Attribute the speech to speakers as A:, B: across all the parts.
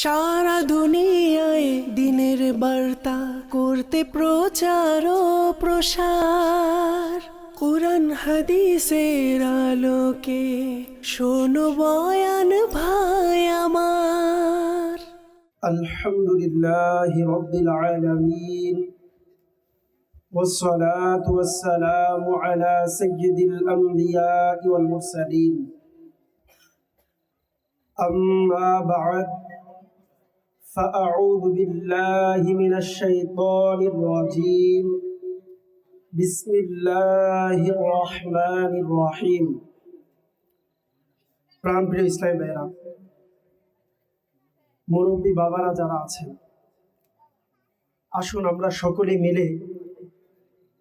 A: সারা দুনিয়ায় দিনের বার্তা করতে প্রচার ও প্রসার কোরআন হাদিসের আলোকে শোনো বয়ান ভাই আমার
B: الحمد لله رب العالمين والصلاة والسلام على سيد الأنبياء والمرسلين أما بعد فأعوذ بالله من الشيطان الرجيم بسم الله الرحمن الرحيم প্রাণপ্রিয় ইসলাম ভাইরা মুরব্বী বাবারা যারা আছেন আসুন আমরা সকলে মিলে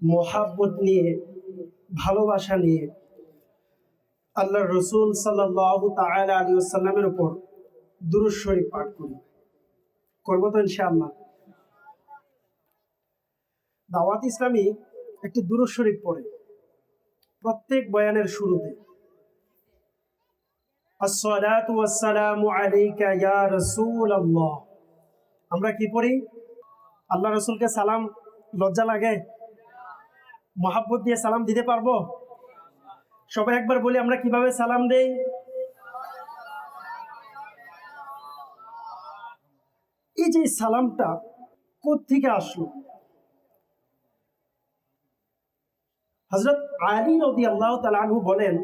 B: মোহাব্বত নিয়ে ভালোবাসা নিয়ে আল্লাহ রসুল সাল্লাহ তাআলা আলী আসাল্লামের উপর দুরুদ শরীফ পাঠ করি করব তো ইনশাআল্লাহ। দাওয়াত ইসলামী একটি দুরুদ শরীফ পড়ে, প্রত্যেক বয়ানের শুরুতে। আমরা কি পড়ি? আল্লাহ রসুলকে সালাম, লজ্জা লাগে? মহাব্বত দিয়ে সালাম দিতে পারব? সবাই একবার বলি, আমরা কীভাবে সালাম দেই? যে সালামটা থেকে আসলো? হজরত আলী রদি আল্লাহ তালু বলেন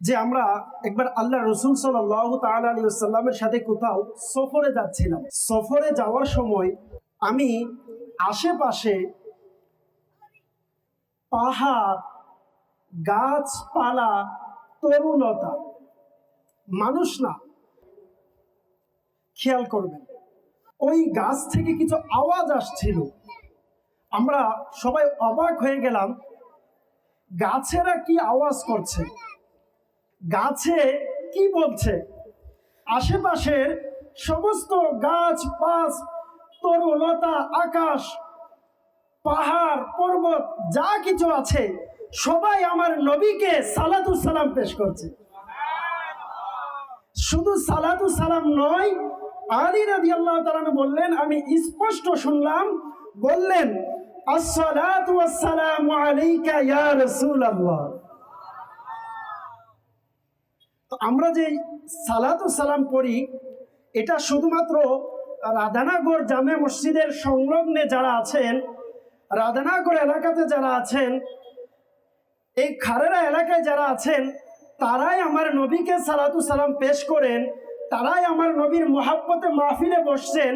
B: যে, আমরা একবার আল্লাহ রসুল সাল্লাহ তালী সাল্লামের সাথে কোথাও সফরে যাচ্ছিলাম। সফরে যাওয়ার সময় আমি আশেপাশে পাহাড়, গাছপালা, তরুণতা, মানুষ না খেয়াল করবেন। ওই গাছ থেকে কিছু আওয়াজ আসছিল। আমরা সবাই অবাক হয়ে গেলাম, গাছেরা কি আওয়াজ করছে? গাছে কি বলছে? আশেপাশের সমস্ত গাছ পাশ তরুলতা আকাশ, পাহাড়, পর্বত, যা কিছু আছে, সবাই আমার নবীকে সালাতু সালাম পেশ করছে। শুধু সালাতু সালাম নয় আলী রাজি আল্লাহ তালানু বললেন, আমি স্পষ্ট শুনলাম, বললেন আমরা যে সালাতু সালাম পড়ি, এটা শুধুমাত্র রাধানাগর জামে মসজিদের সংলগ্নে যারা আছেন, রাধানাগর এলাকাতে যারা আছেন, এই খারেরা এলাকায় যারা আছেন, তারাই আমার নবীকে সালাতু সালাম পেশ করেন। তারাই আমার নবীর মহাব্বতে মাহফিলে বসছেন,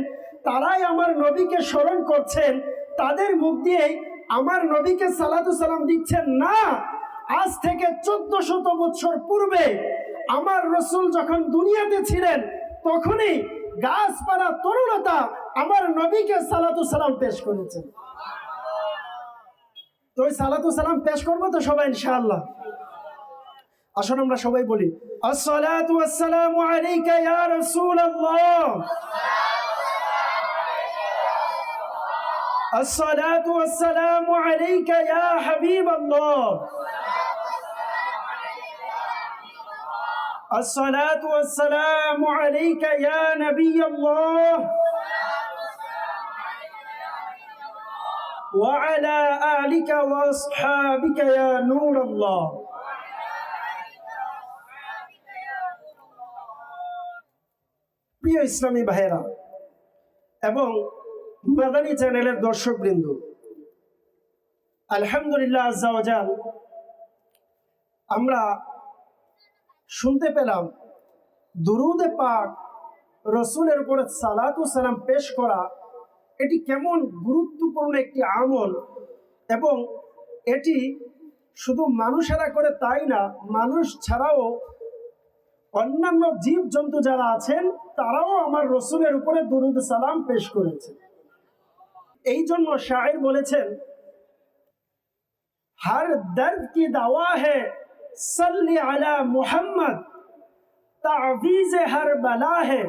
B: তারাই আমার নবীকে স্মরণ করছেন, তাদের মুখ দিয়েই আমার নবীকে সালাতু সালাম দিচ্ছেন না। আজ থেকে চোদ্দ শত বৎসর পূর্বে আমার রসুল যখন দুনিয়াতে ছিলেন, তখনই গাছপালা তরুণতা আমার নবীকে সালাতু সালাম পেশ করেছেন তো ওই সালাতু সালাম পেশ করব তো সবাই, ইনশাআল্লাহ। আসুন আমরা সবাই বলি আসসালাতু ওয়াসসালামু আলাইকা ইয়া রাসূলুল্লাহ الصلاة والسلام عليك يا حبيب الله الصلاة والسلام عليك يا نبي الله وعلى آلك وأصحابك يا نور الله প্রিয় ইসলামী ভাইয়েরা এবং মাদানী চ্যানেলের দর্শকবৃন্দ, আলহামদুলিল্লাহ আজাল আমরা শুনতে পেলাম দুরুদে পাক রসুলের উপরে সালাতু সালাম পেশ করা এটি কেমন গুরুত্বপূর্ণ একটি আমল এবং এটি শুধু মানুষেরা করে তাই না, মানুষ ছাড়াও অন্যান্য জীব জন্তু যারা আছেন, তারাও আমার রসুলের উপরে দুরুদ সালাম পেশ করেছে। এই জন্য শায়ের বলেছেন, হর দর্দ কি দাওয়া হে, সল্লি আলা মুহাম্মদ, তাবিজ হর বালা হে,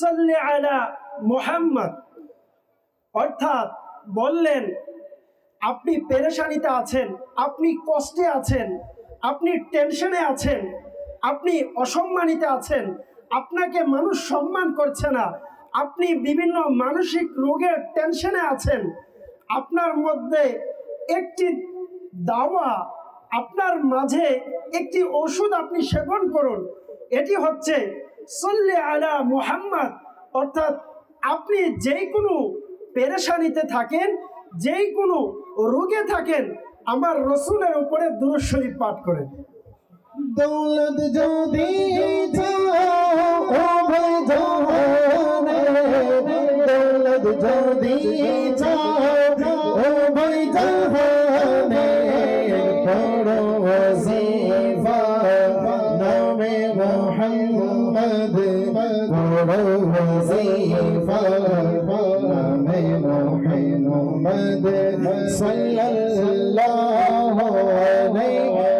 B: সল্লি আলা মুহাম্মদ। অর্থাৎ বললেন, আপনি পেরেশানিতে আছেন, আপনি কষ্টে আছেন, আপনি টেনশনে আছেন আপনি অসম্মানিত আছেন, আপনাকে মানুষ সম্মান করছে না, আপনি বিভিন্ন মানসিক রোগের টেনশনে আছেন, আপনার মধ্যে একটি দাওয়া আপনার মাঝে একটি ওষুধ আপনি সেবন করুন, এটি হচ্ছে সল্লে আলা মুহাম্মদ, অর্থাৎ আপনি যেই কোনো পেরেশানিতে থাকেন যেই কোনো রোগে থাকেন, আমার রসুলের উপরে দুরুদ শরীফ পাঠ করেন।
C: দৌলত যদি দৌলত যদি নামে মোহাম্মদ বড় ওয়াজিফা নামে মোহাম্মদ সাল্লাল্লাহু আলাইহি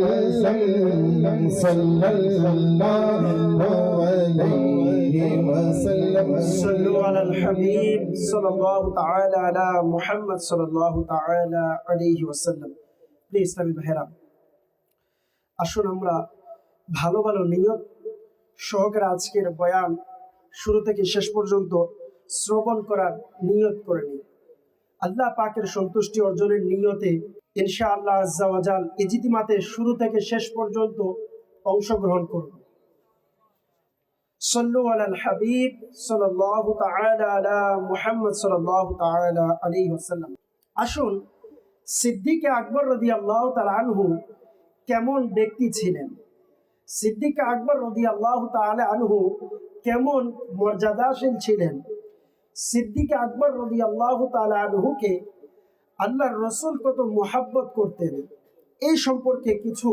C: وسلم صلى الله عليه وسلم
B: صلوا على الحبيب صلى الله تعالى على محمد صلى الله تعالى عليه وسلم প্লিজ ইসলামী ভাইরা আসুন আমরা ভালো ভালো নিয়ত সহকারে আজকের বয়ান শুরু থেকে শেষ পর্যন্ত শ্রবণ করার নিয়ত করে নিই আল্লাহ পাকের সন্তুষ্টি অর্জনের নিয়তে ইনশা আল্লাহ আজাল ইজিতিমাতে শুরু থেকে শেষ পর্যন্ত অংশগ্রহণ করুন صلوا على الحبيب صلى الله تعالى على محمد صلى الله تعالى عليه وسلم আসুন সিদ্দিকে আকবর রদি আল্লাহ আনহু কেমন ব্যক্তি ছিলেন সিদ্দিক আকবর রদি আল্লাহ তাআলা আনহু কেমন মর্যাদাশীল ছিলেন সিদ্দিক আকবর রদি আল্লাহ তাআলা আনহুকে আল্লাহর রসুল কত মোহাব্বত করতেন। এই সম্পর্কে কিছু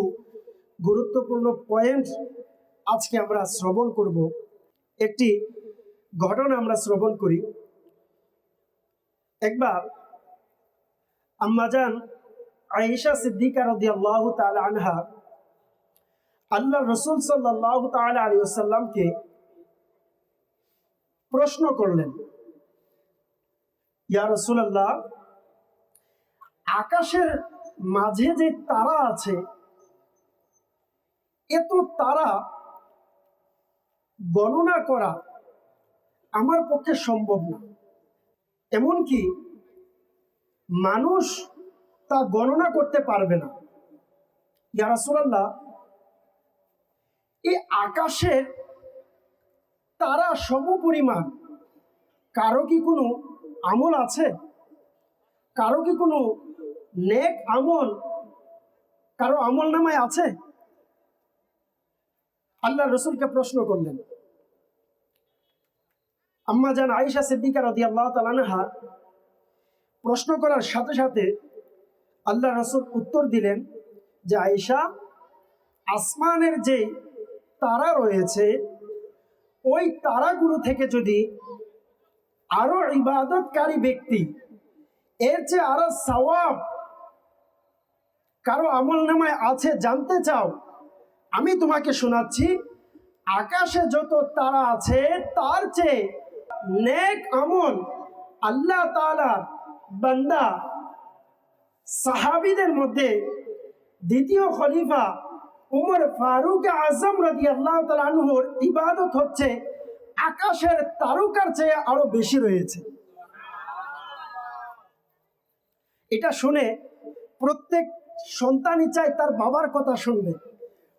B: গুরুত্বপূর্ণ পয়েন্ট আজকে আমরা শ্রবণ করব। একটি ঘটনা আমরা শ্রবণ করি। একবার আম্মাজান আয়েশা সিদ্দিকা রদি আল্লাহ তালা আনহা আল্লাহ রসুল সাল্লাহ তালা আলী আসাল্লামকে প্রশ্ন করলেন, ইয়া রসুল্লাহ আকাশের মাঝে যে তারা আছে, এত তারা গণনা করা আমার পক্ষে সম্ভব না। এমনকি মানুষ তা গণনা করতে পারবে না। ইয়ারাসুল্লাহ এই আকাশের তারা সমপরিমাণ, কারও কি কোনো আমল আছে? কারও কি কোনো নেক আমল, কারও আমল নামায় আছে? আল্লাহ রসুলকে প্রশ্ন করলেন। আম্মা জান আয়েশা সিদ্দিকা রদি আল্লাহ তালানহা প্রশ্ন করার সাথে সাথে আল্লাহ রসুল উত্তর দিলেন যে, আয়েশা, আসমানের যে তারা রয়েছে, ওই তারাগুলো থেকে যদি আরও ইবাদতকারী ব্যক্তি এর চেয়ে আরও সওয়াব কারও আমল নামায় আছে জানতে চাও, আমি তোমাকে শোনাচ্ছি, আকাশে যত তারা আছে, তার চেয়ে নেক আমল আল্লাহ তাআলা বান্দা সাহাবিদের মধ্যে দ্বিতীয় খলিফা উমর ফারুক আজম রাজি আল্লাহ তালুর ইবাদত হচ্ছে আকাশের তারকার চেয়ে আরও বেশি রয়েছে। এটা শুনে প্রত্যেক সন্তানই চায় তার বাবার কথা শুনবে।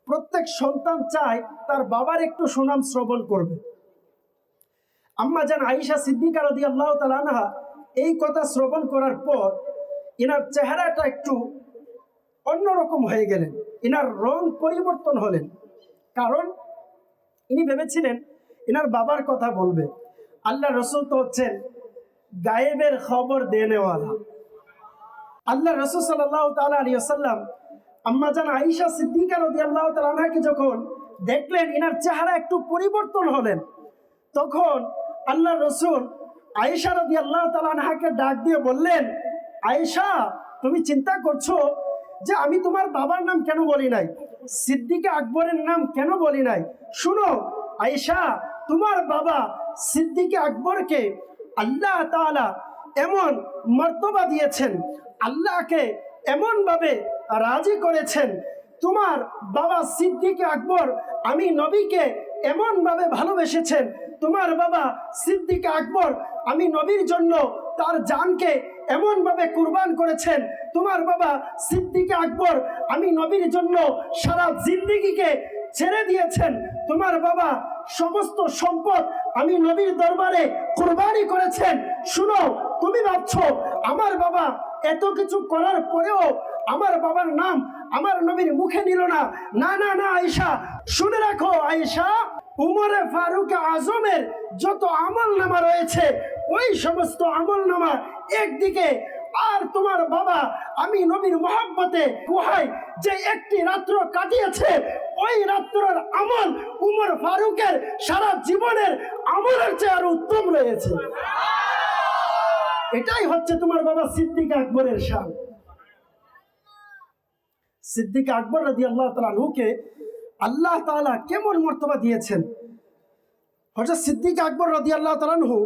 B: প্রত্যেক সন্তান চায় তার বাবার একটু সুনাম শ্রবণ করবে। আম্মা জান আইসা সিদ্দিকা রদি আল্লাহ তালানহা এই কথা শ্রবণ করার পর এনার চেহারাটা একটু অন্যরকম হয়ে গেলেন। এনার রং পরিবর্তন হলেন। কারণ ইনি ভেবেছিলেন এনার বাবার কথা বলবে। আল্লাহ রসুল তো হচ্ছেন গায়েবের খবর দেনেওয়ালা। আল্লাহ রসুল সাল্লাহ তালা আলী আসাল্লাম আম্মা জান আইসা সিদ্দিকা রদি আল্লাহ তালাকে যখন দেখলেন, এনার চেহারা একটু পরিবর্তন হলেন, তখন আল্লাহ রসুল আয়েশা রদি আল্লাহ তালাহাকে ডাক দিয়ে বললেন, আয়েশা, তুমি চিন্তা করছ যে আমি তোমার বাবার নাম কেন বলি নাই? সিদ্দিকে আকবরের নাম কেন বলি নাই? শুনো, আয়েশা, তোমার বাবা সিদ্দিকে আকবরকে আল্লাহ তাআলা এমন মর্তবা দিয়েছেন। আল্লাহকে এমনভাবে রাজি করেছেন, তোমার বাবা সিদ্দিক আকবর, আমি নবীকে এমন ভাবে ভালোবেসেছেন, তোমার বাবা সিদ্দিক আকবর, আমি নবীর জন্য তার জানকে এমন ভাবে কুরবান করেছেন, তোমার বাবা সিদ্দিক আকবর, আমি নবীর জন্য সারা জিন্দিগিকে ছেড়ে দিয়েছেন, তোমার বাবা সমস্ত সম্পদ আমি নবীর দরবারে কুরবানি করেছেন। শুনো, তুমি ভাবছ, আমার বাবা এত কিছু করার পরেও আমার বাবার নাম আমার নবীর মুখে নিল না। না না না, আয়েশা, শুনে রাখো, আয়েশা, উমরে ফারুক আজমের যত আমল নামা রয়েছে, ওই সমস্ত আমল নামা একদিকে। আর তোমার বাবা, আমি নবীর মহাব্বতে গুহায় যে একটি রাত্র কাটিয়েছে, ওই রাত্রের আমল উমর ফারুকের সারা জীবনের আমলের চেয়ে আরও উত্তম রয়েছে। এটাই হচ্ছে তোমার বাবা সিদ্দিক আকবরের শান। সিদ্দিক আকবর রাজি আল্লাহ তালুকে আল্লাহ তাআলা কেমন মর্তবা দিয়েছেন? হজরত সিদ্দিক আকবর রাজি আল্লাহ তালানহু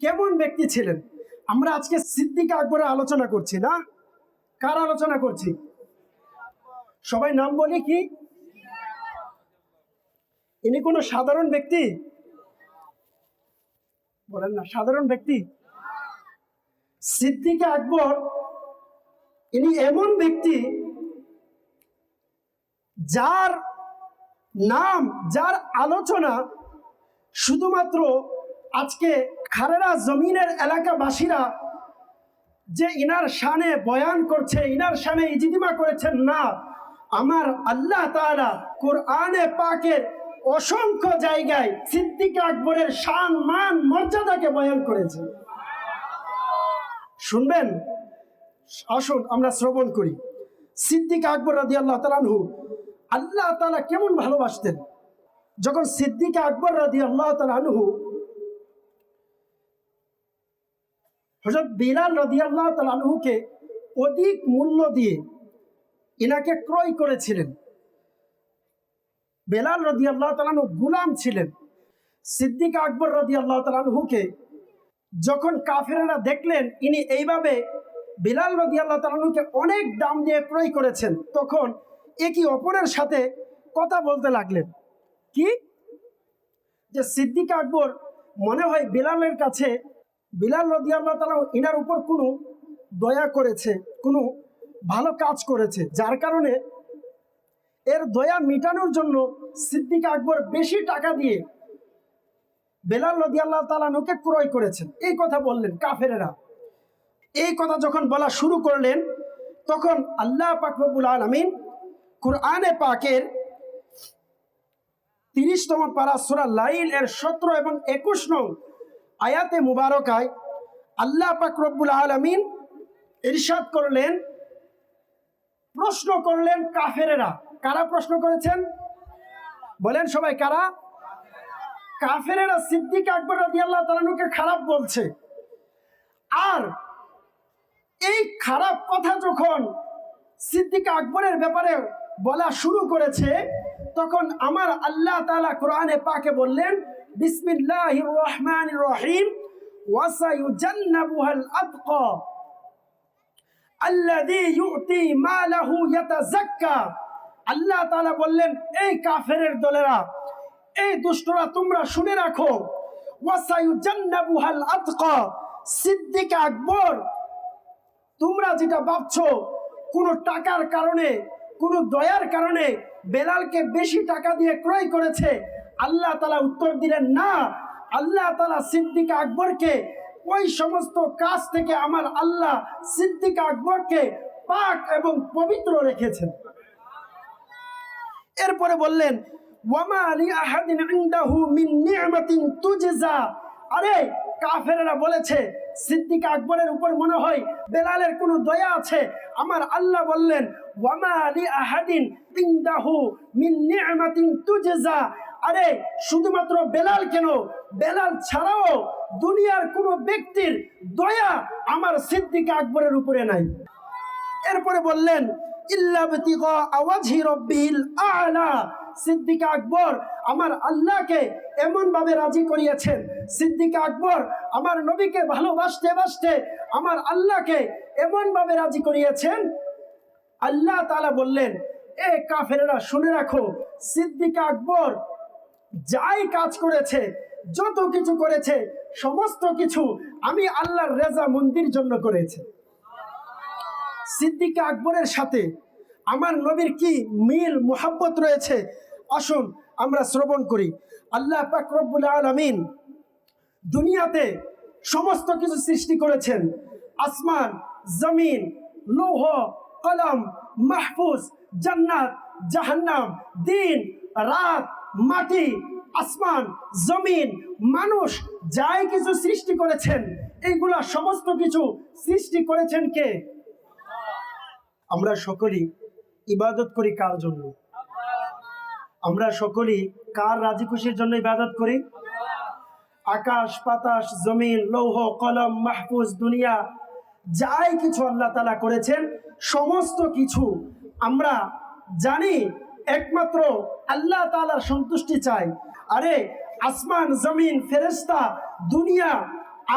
B: কেমন ব্যক্তি ছিলেন? আমরা আজকে সিদ্দিক আকবরের আলোচনা করছি না? কার আলোচনা করছি? সবাই নাম বলি কি? ইনি কোনো সাধারণ ব্যক্তি? বলেন না, সাধারণ ব্যক্তি। সিদ্দিক আকবর, ইনি এমন ব্যক্তি যার নাম, যার আলোচনা শুধুমাত্র আজকে খারেরা জমিনের এলাকাবাসীরা যে ইনার শানে বয়ান করছে, ইনার শানে ইজিদিমা করেছেন না, আমার আল্লাহ তাআলা কোরআনে পাকের অসংখ্য জায়গায় সিদ্দিক আকবরের শান, মান, মর্যাদাকে বয়ান করেছে। শুনবেন? আসুন, আমরা শ্রবণ করি। সিদ্দিক আকবর রাদি আল্লাহ তালানহু আল্লাহ তালা কেমন ভালোবাসতেন? যখন সিদ্দিক আকবর রাদি আল্লাহ তালানহু হজরত বিলাল রাদি আল্লাহ তালানহুকে অধিক মূল্য দিয়ে ইনাকে ক্রয় করেছিলেন। বেলাল রদি আল্লাহ তালানহু গুলাম ছিলেন। সিদ্দিক আকবর রদি আল্লাহ তালানহুকে যখন কাফেরেরা দেখলেন, ইনি এইভাবে বিলাল রদি আল্লাহ তালানুকে অনেক দাম দিয়ে ক্রয় করেছেন, তখন একই অপরের সাথে কথা বলতে লাগলেন। কি? যে সিদ্দিক আকবর মনে হয় বিলালের কাছে, বিলাল রদি আল্লাহ তালা ইনার উপর কোনো দয়া করেছে, কোনো ভালো কাজ করেছে, যার কারণে এর দয়া মিটানোর জন্য সিদ্দিক আকবর বেশি টাকা দিয়ে বেলাল রদি আল্লাহ তালানুকে ক্রয় করেছেন। এই কথা বললেন কাফেরেরা। এই কথা যখন বলা শুরু করলেন, তখন আল্লাহ পাকরবুল আলমিন কুরআনে পাকের তিরিশতম পারা সুরা লাইল এর সতেরো এবং একুশ নং আয়াতে মুবারকায় আল্লাহ পাকরবুল আলমিন ইরশাদ করলেন, প্রশ্ন করলেন কাফেরেরা কারা প্রশ্ন করেছেন? বলেন সবাই, কারা? কাফেরেরা সিদ্দিক আকবর আল্লাহ তালানুকে খারাপ বলছে। আর এই খারাপ কথা যখন সিদ্দিক আকবরের ব্যাপারে বলা শুরু করেছে, তখন আমার আল্লাহ তালা কোরআনে পাকে বললেন, বিসমিল্লাহির রহমানির রহিম ইউতি মালাহু ইয়াতাযাক্কা। আল্লাহ তালা বললেন, এই কাফেরের দলেরা, এই দুষ্টরা তোমরা শুনে রাখো। সিদ্দিক আকবর, তোমরা যেটা ভাবছ, কোনো টাকার কারণে, কোনো দয়ার কারণে বেলালকে বেশি টাকা দিয়ে ক্রয় করেছে। আল্লাহ তালা উত্তর দিলেন, না, আল্লাহ তালা সিদ্দিক আকবরকে, ওই সমস্ত কাজ থেকে আমার আল্লাহ সিদ্দিক আকবরকে পাক এবং পবিত্র রেখেছেন। এরপরে বললেন, ওয়ামা আহাদিন আরে, কাফেরেরা বলেছে, সিদ্দিক আকবরের উপর মনে হয় বেলালের কোনো দয়া আছে। আমার আল্লাহ বললেন, ওয়ামা আহাদিন আরে, শুধুমাত্র বেলাল কেন? বেলাল ছাড়াও দুনিয়ার কোনো ব্যক্তির দয়া আমার সিদ্দিক আকবরের উপরে নাই। এরপরে বললেন আকবর আমার আল্লাহকে এমন ভাবে রাজি করিয়েছেন। আকবর আমার নবীকে আমার আল্লাহকে এমন ভাবে রাজি করিয়েছেন। আল্লাহ তাআলা বললেন, এ কাফেরেরা শুনে রাখো, সিদ্দিক আকবর যাই কাজ করেছে, যত কিছু করেছে, সমস্ত কিছু আমি আল্লাহর রেজা মন্দির জন্য করেছে। সিদ্দিক আকবরের সাথে আমার নবীর কি মিল, মোহাব্বত রয়েছে? আসুন আমরা শ্রবণ করি। আল্লাহ পাক রব্বুল আলামিন দুনিয়াতে সমস্ত কিছু সৃষ্টি করেছেন। আসমান, জমিন, লৌহ, কলম, মাহফুজ, জান্নাত, জাহান্নাম, দিন, রাত, মাটি, আসমান, জমিন, মানুষ যাই কিছু সৃষ্টি করেছেন, এইগুলা সমস্ত কিছু সৃষ্টি করেছেন কে? আমরা সকলেই ইবাদত করি কার জন্য? আমরা সকলেই কার রাজি খুশির জন্য ইবাদত করি? আকাশ, বাতাস, জমিন, লৌহ, কলম, মাহফুজ, দুনিয়া, যাই কিছু আল্লাহ তালা করেছেন, সমস্ত কিছু আমরা জানি, একমাত্র আল্লাহ তালার সন্তুষ্টি চাই। আরে, আসমান, জমিন ফেরেস্তা দুনিয়া,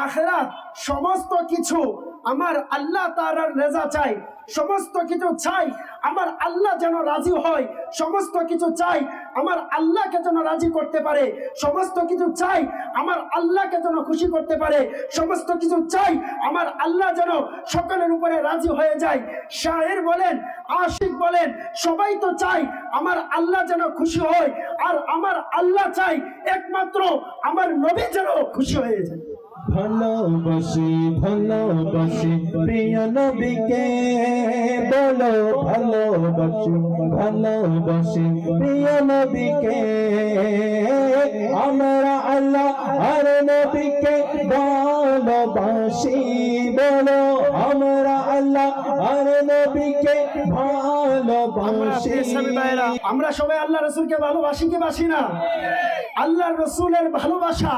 B: আখেরাত, সমস্ত কিছু আমার আল্লাহ তালার রেজা চাই। সমস্ত কিছু চাই, আমার আল্লাহ যেন রাজি হয়, সমস্ত কিছু চাই, আমার আল্লাহকে যেন রাজি করতে পারে, সমস্ত কিছু চাই, আমার আল্লাহকে যেন খুশি করতে পারে, সমস্ত কিছু চাই, আমার আল্লাহ যেন সকলের উপরে রাজি হয়ে যায়। শাহের বলেন, আশিক বলেন, সবাই তো চাই আমার আল্লাহ যেন খুশি হয়, আর আমার আল্লাহ চাই একমাত্র আমার নবী যেন খুশি হয়ে যায়।
C: ভালোবাসি ভালোবাসি, প্রিয় নবীকে বলো ভালোবাসি ভালোবাসি, প্রিয় নবীকে। আমরা আল্লাহ আর নবীকে ভালোবাসি, বলো আমরা আল্লাহ আর নবীকে ভালোবাসি।
B: আমরা সবাই আল্লাহ রসুলকে ভালোবাসি কি বাসি না? আল্লাহ রসুলের ভালোবাসা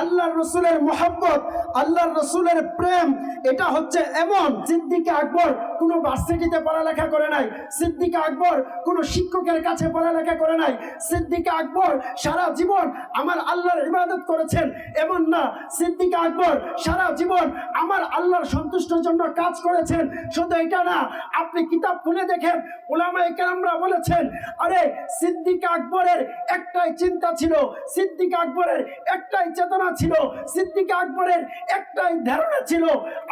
B: আল্লাহ রসুলের মোহাব্বত আল্লাহ রসুলের প্রেম, এটা হচ্ছে এমন সিদ্দিকে আকবর কোনো ভার্সিটিতে পড়ালেখা করে নাই, সিদ্দিকে আকবর কোনো শিক্ষকের কাছে পড়ালেখা করে নাই, সিদ্দিকে আকবর সারা জীবন আমার আল্লাহর ইবাদত করেছেন, এমন না, সিদ্দিকে আকবর সারা জীবন আমার আল্লাহর সন্তুষ্টের জন্য কাজ করেছেন, শুধু এটা না, আপনি কিতাব খুলে দেখেন ওলামাই কেরামরা বলেছেন, আরে সিদ্দিক আকবরের একটাই চিন্তা ছিল, সিদ্দিক আকবরের একটাই চেতনা ছিল, সিদ্দিক আকবরের একটাই ধারণা ছিল,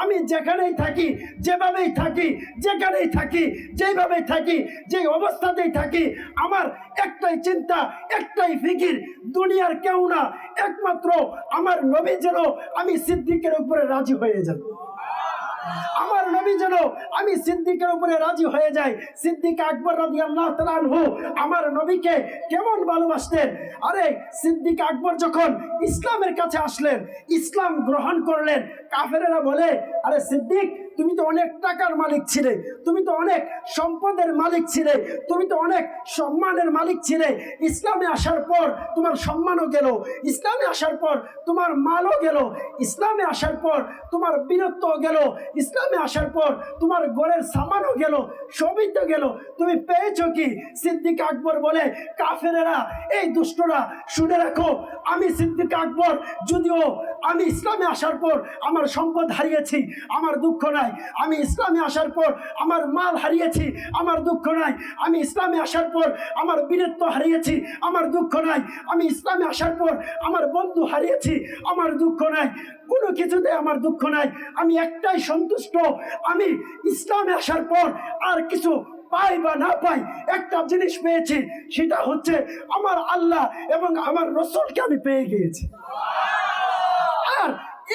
B: আমি যেখানেই থাকি, যেভাবেই থাকি, যেখানেই থাকি যেভাবেই থাকি যে অবস্থাতেই থাকি, আমার একটাই চিন্তা, একটাই ফিকির, দুনিয়ার কেউ না, একমাত্র আমার নবী যেন আমি সিদ্দিকের উপরে রাজি হয়ে যাব আমার নবী যেন, আমি সিদ্দিকের উপরে রাজি হয়ে যাই। সিদ্দিক আকবর রাজি আল্লাহ তালু আমার নবীকে কেমন ভালোবাসতেন? আরে, সিদ্দিক আকবর যখন ইসলামের কাছে আসলেন, ইসলাম গ্রহণ করলেন, কাফেরেরা বলে, আরে সিদ্দিক তুমি তো অনেক টাকার মালিক ছিলে, তুমি তো অনেক সম্পদের মালিক ছিলে, তুমি তো অনেক সম্মানের মালিক ছিলে। ইসলামে আসার পর তোমার সম্মানও গেল, ইসলামে আসার পর তোমার মালও গেল, ইসলামে আসার পর তোমার বীরত্ব গেল, ইসলামে আসার পর তোমার গড়ের সামানও গেল, সবই তো গেল। তুমি পেয়েছ কি? সিদ্দিক আকবর বলে, কাফেরেরা, এই দুষ্টরা শুনে রাখো, আমি সিদ্দিক আকবর, যদিও আমি ইসলামে আসার পর আমার সম্পদ হারিয়েছি, আমার দুঃখ নাই। আমি ইসলামে আসার পর আমার মাল হারিয়েছি, আমার দুঃখ নাই। আমি ইসলামে আসার পর আমার বীরত্ব হারিয়েছি, আমার দুঃখ নাই। আমি ইসলামে আসার পর আমার বন্ধু হারিয়েছি, আমার দুঃখ নাই। কোনো কিছুতে আমার দুঃখ নাই। আমি একটাই সন্তুষ্ট, আমি ইসলামে আসার পর আর কিছু পাই বা না পাই, একটা জিনিস পেয়েছি, সেটা হচ্ছে আমার আল্লাহ এবং আমার রসুলকে আমি পেয়ে গিয়েছি।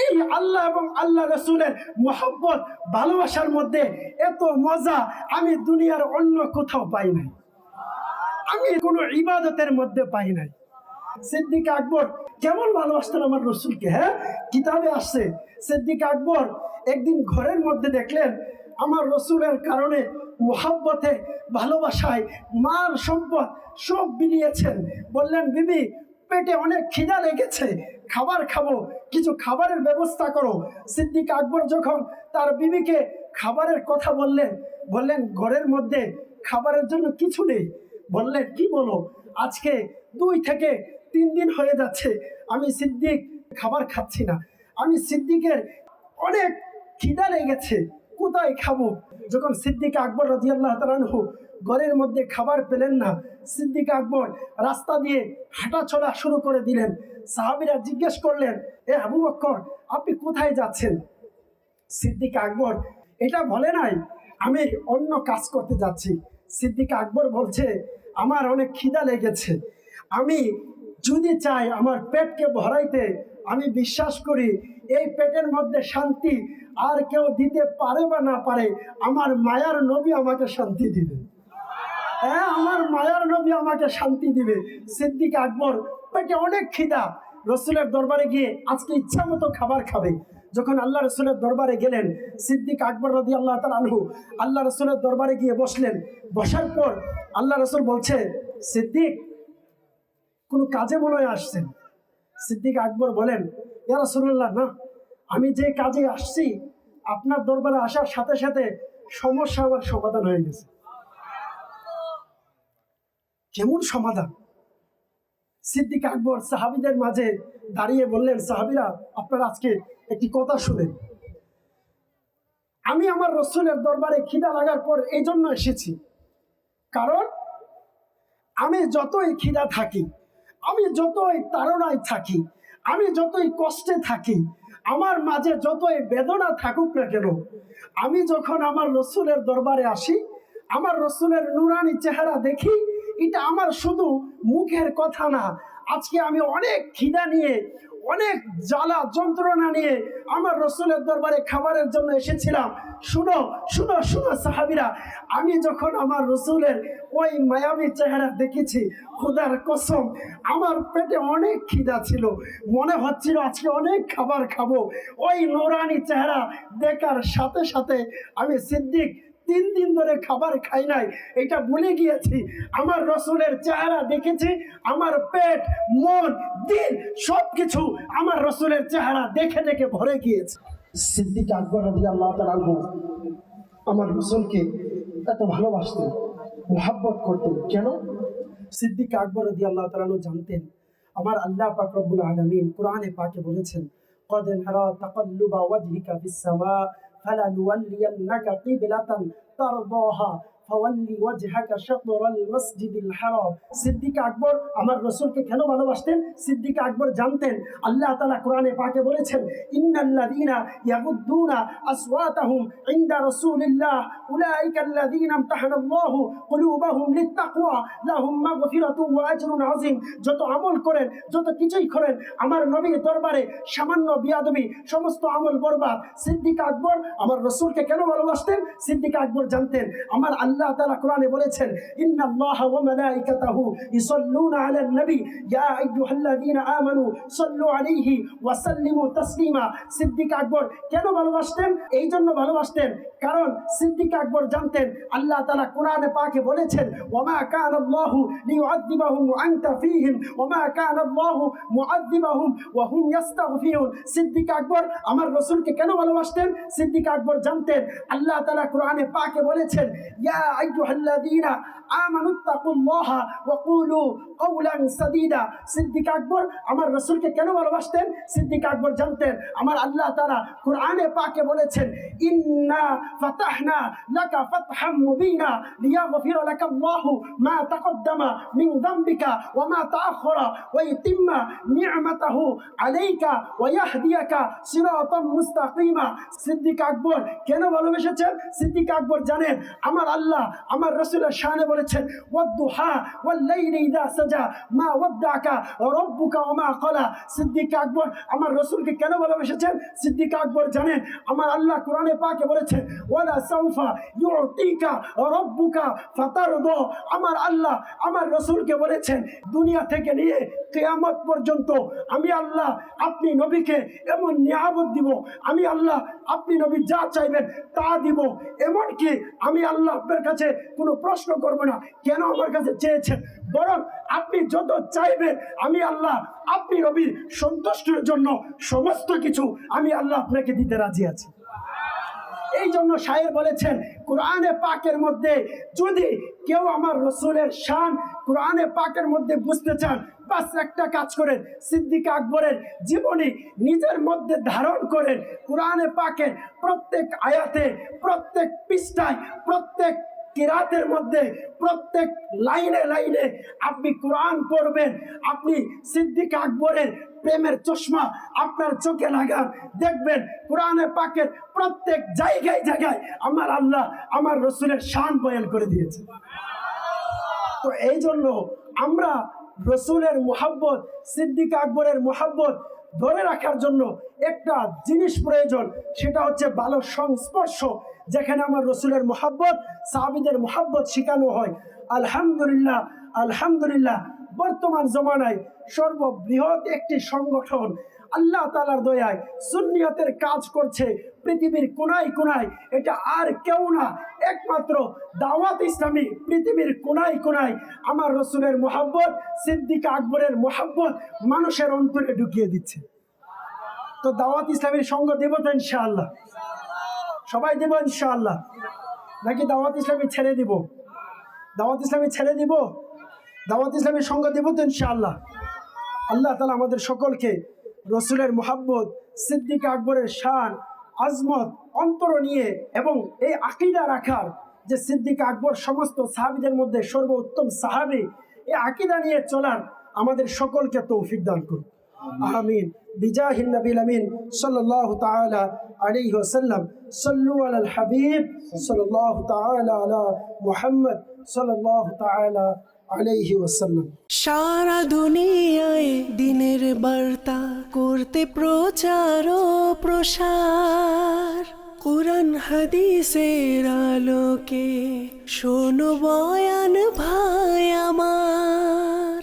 B: এই আল্লাহ এবং আল্লাহ রসুলের মোহাব্বত, ভালোবাসার মধ্যে এত মজা আমি দুনিয়ার অন্য কোথাও পাই নাই। আমি কোনো ইবাদতের মধ্যে পাই নাই। সিদ্দিক আকবর কেমন ভালোবাসতেন আমার রসুলকে হ্যাঁ? কিতাবে আসছে, সিদ্দিক আকবর একদিন ঘরের মধ্যে দেখলেন আমার রসুলের কারণে মোহাব্বতে, ভালোবাসায় মাল, সম্পদ সব বিলিয়েছেন। বললেন, বিবি, পেটে অনেক খিদা লেগেছে, খাবার খাব কিছু খাবারের ব্যবস্থা করো। সিদ্দিক আকবর যখন তার বিবিকে খাবারের কথা বললেন বললেন, ঘরের মধ্যে খাবারের জন্য কিছু নেই। বললেন, কি বলো? আজকে দুই থেকে তিন দিন হয়ে যাচ্ছে, আমি সিদ্দিক খাবার খাচ্ছি না। আমি সিদ্দিকের অনেক খিদা লেগেছে, কোথায় খাব? যখন সিদ্দিক আকবর রাজি আল্লাহ তালানহু ঘরের মধ্যে খাবার পেলেন না। সিদ্দিক আকবর রাস্তা দিয়ে হাঁটা চলা শুরু করে দিলেন। সাহাবিরা জিজ্ঞেস করলেন, এ আবু বক্কর, আপনি কোথায় যাচ্ছেন? সিদ্দিক আকবর, এটা বলে নাই, আমি অন্য কাজ করতে যাচ্ছি। সিদ্দিক আকবর বলছে, আমার অনেক খিদা লেগেছে। আমি যদি চাই আমার পেটকে ভরাইতে, আমি বিশ্বাস করি এই পেটের মধ্যে শান্তি আর কেউ দিতে পারে বা না পারে, আমার মায়ার নবী আমাকে শান্তি দিবে হ্যাঁ আমার মায়ার নবী আমাকে শান্তি দিবে। সিদ্দিক আকবর, পেটে অনেক খিদা। রসুলের দরবারে গিয়ে আজকে ইচ্ছা মতো খাবার খাবে। যখন আল্লাহ রসুলের দরবারে গেলেন, সিদ্দিক আকবর রদি আল্লাহ তাল আনহু, আল্লাহ রসুলের দরবারে গিয়ে বসলেন। বসার পর আল্লাহ রসুল বলছে, সিদ্দিক, কোনো কাজে মনে হয় আসছেন? সিদ্দিক আকবর বলেন, ইয়া রসুল্লাহ না। আমি যে কাজে আসছি, আপনার দরবারে আসার সাথে সাথে সমস্যা আমার সমাধান হয়ে গেছে। কেমন সমাধান? সিদ্দিক আকবর সাহাবিদের মাঝে দাঁড়িয়ে বললেন, সাহাবিরা, আপনারা আজকে একটি কথা শুনেন। আমি আমার রসুলের দরবারে খিদা লাগার পর এই জন্য এসেছি। কারণ আমি যতই খিদা থাকি, আমি যতই তাড়নায় থাকি, আমি যতই কষ্টে থাকি, আমার মাঝে যতই বেদনা থাকুক না কেন, আমি যখন আমার রসুলের দরবারে আসি, আমার রসুলের নুরানি চেহারা দেখি এটা আমার শুধু মুখের কথা না। আজকে আমি অনেক খিদা নিয়ে, অনেক জ্বালা, যন্ত্রণা নিয়ে আমার রসুলের দরবারে খাবারের জন্য এসেছিলাম। শুনো শুনো শুনো সাহাবিরা, আমি যখন আমার রসুলের ওই মায়াবী চেহারা দেখেছি, খুদার কসম, আমার পেটে অনেক খিদা ছিল। মনে হচ্ছিল আজকে অনেক খাবার খাব। ওই নোরানি চেহারা দেখার সাথে সাথে আমি সিদ্দিক তিন দিন ধরে খাবার খাই নাই। এটা ভুলে গিয়েছি। আমার রসুলের চেহারা দেখেছি, আমার পেট, মন দিন সব কিছু আমার রসুলের চেহারা দেখে দেখে ভরে গিয়েছে। সিদ্দিক আকবর আলী আল্লাহ তালু আমার রসুলকে এত ভালোবাসতেন, মোহাব্বত করতেন। কেন? সিদ্দিক আকবর আলী আল্লাহ তালু জানতেন, আমার আল্লাহ পাক রব্বুল আলমিন কোরআনে পাকে বলেছেন কদেন হারা তাকল্লুবা ওয়াজহিকা ফিস فلنولينك قبلة ترضاها ফাওয়াল্লি ওয়াজহাকা শাতরাল হারাম। সিদ্দিক আকবর আমার কেন ভালোবাসতেন? সিদ্দিক আকবর জানতেন, আল্লাহ তাআলা কোরআনে পাকে বলেছেন আসওয়াতাহুম ইনদা রাসূলিল্লাহ উলাইকা ইমতাহানাল্লাহু কুলুবাহুম লিত্তাকওয়া, লাহুম ওয়া আজরুন আযীম। যত আমল করেন, যত কিছুই করেন, আমার নবীর দরবারে সামান্য বিয়াদবি, সমস্ত আমল বরবাদ। সিদ্দিক আকবর আমার রসুলকে কেন ভালোবাসতেন? সিদ্দিক আকবর জানতেন, আমার আল্লাহ তাআলা কোরআনে বলেছেন, ইন্নাল্লাহ ওয়া মালাইকাতাহু ইসাল্লুনা আলান নবী। ইয়া আইয়ুহাল্লাযীনা আমানু সাল্লু আলাইহি ওয়া সাল্লিমু তাসলিমা। সিদ্দিক আকবর, কেন ভালোবাসতেন? এই জন্য ভালোবাসতেন। কারণ সিদ্দিক আকবর জানতেন, আল্লাহ তাআলা কোরআনে পাকে বলেছেন ওয়ামা কানাল্লাহু লিয়ুআযিবাহুম ওয়া আনতা ফীহিম ওয়ামা কানাল্লাহু মুআযিবাহুম ওয়া হুম ইস্তাগফিরুন সিদ্দিক আকবর, আমার রাসূলকে কেন ভালোবাসতেন? সিদ্দিক আকবর জানতেন, আল্লাহ তাআলা কোরআনে পাকে বলেছেন, ইয়া আইয়ুহাল্লাযীনা আমানু তাকুল্লাহা ওয়া কুলু কওলান সাদীদা সিদ্দিক আকবর আমার রাসূলকে কেন ভালোবাসতেন? সিদ্দিক আকবর জানতেন, আমার আল্লাহ তাআলা কোরআনে পাকে বলেছেন, ইন্না ফাতাহনা লাকা ফাতহাম মুবিনা লিয়াগফিরা লাকা আল্লাহু মা তাকদ্দামা মিন যামবিকা ওয়া মা তাআখারা ওয়া ইতিম্মা নি'মাতাহু আলাইকা ওয়া ইয়াহদিয়াকা সিরাতাম মুস্তাকিমা. সিদ্দিক আকবর কেন ভালোবেসেছেন? সিদ্দিক আকবর জানেন, আমার আল্লাহ আমার রাসূলের শানে বলেছেন সাজা, মা রাব্বুকা মা সিদ্দিক আকবর, আমার রাসূলকে কেন ভালোবেসেছেন? সিদ্দিক আকবর জানেন, আমার আল্লাহ কোরআনে পাকে সাউফা রাব্বুকা আমার আল্লাহ, আমার রাসূলকে বলেছেন, দুনিয়া থেকে নিয়ে কেয়ামত পর্যন্ত আমি আল্লাহ, আপনি নবীকে এমন নিয়ামত দিব, আমি আল্লাহ, আপনি নবী যা চাইবেন তা দিব। এমনকি আমি আল্লাহ আপনার কাছে কোনো প্রশ্ন করব না। কেন আমার কাছে চেয়েছেন? বরং আপনি যত চাইবেন, আমি আল্লাহ, আপনি নবীর সন্তুষ্টির জন্য সমস্ত কিছু আমি আল্লাহ আপনাকে দিতে রাজি আছি। এই জন্য শায়ের বলেছেন, কোরআনে পাকের মধ্যে যদি কেউ আমার রসুলের শান কোরআনে পাকের মধ্যে বুঝতে চান, বাস একটা কাজ করেন, সিদ্দিক আকবরের জীবনী নিজের মধ্যে ধারণ করেন। কোরআনে পাকের প্রত্যেক আয়াতে, প্রত্যেক পৃষ্ঠায়, প্রত্যেক কিরাতের মধ্যে প্রত্যেক লাইনে লাইনে আপনি কোরআন পড়বেন, আপনি সিদ্দিক আকবরের প্রেমের চশমা আপনার চোখে লাগান, দেখবেন কোরআনে পাকের প্রত্যেক জায়গায় জায়গায় আমার আল্লাহ আমার রসুলের শান বয়ান করে দিয়েছে। তো এই জন্য আমরা রসুলের মোহাব্বত, সিদ্দিক আকবরের মোহাব্বত ধরে রাখার জন্য একটা জিনিস প্রয়োজন, সেটা হচ্ছে ভালো সংস্পর্শ, যেখানে আমার রসুলের মোহাব্বত, সাহাবিদের মোহাব্বত শেখানো হয়। আলহামদুলিল্লাহ আলহামদুলিল্লাহ, বর্তমান জমানায় সর্ববৃহৎ একটি সংগঠন আল্লাহ তালার দয়ায় সুন্নিয়তের কাজ করছে পৃথিবীর কোনায় কোনায়। এটা আর কেউ না, একমাত্র দাওয়াত ইসলামী পৃথিবীর কোনায় কোনায়। আমার রসুলের মোহাব্বত, সিদ্দিক আকবরের মোহাব্বত মানুষের অন্তরে ঢুকিয়ে দিচ্ছে। তো দাওয়াত ইসলামীর সঙ্গ দেব তো ইনশাআল্লাহ? সবাই দেব ইনশাআল্লাহ? নাকি দাওয়াত ইসলামী ছেড়ে দিব? দাওয়াত ইসলামী ছেড়ে দিব? দাওয়াত ইসলামের সঙ্গ দেব তো ইনশাআল্লাহ? আল্লাহ তালা আমাদের সকলকে রসুলের মোহাব্বত, সিদ্দিক আকবরের শান, আজমত, অন্তর নিয়ে এবং এই আকিদা রাখার যে সিদ্দিক আকবর সমস্ত সাহাবিদের মধ্যে সর্বোত্তম সাহাবি, এই আকিদা নিয়ে চলার আমাদের সকলকে তৌফিক দান করুন। আমিন। বিজাহিন নবীল আমিন। সাল্লাল্লাহু তাআলা আলাইহি ওয়াসাল্লাম। সাল্লু আলাল হাবিব। সাল্লাল্লাহু তাআলা আলা মুহাম্মদ। সাল্লাল্লাহু তাআলা আলাইহি ওয়াসাল্লাম।
A: সারা দুনিয়ায় দিনের বার্তা করতে প্রচার ও প্রসার। কোরআন হাদিসের আলোকে শোনো বয়ান ভাই আমার।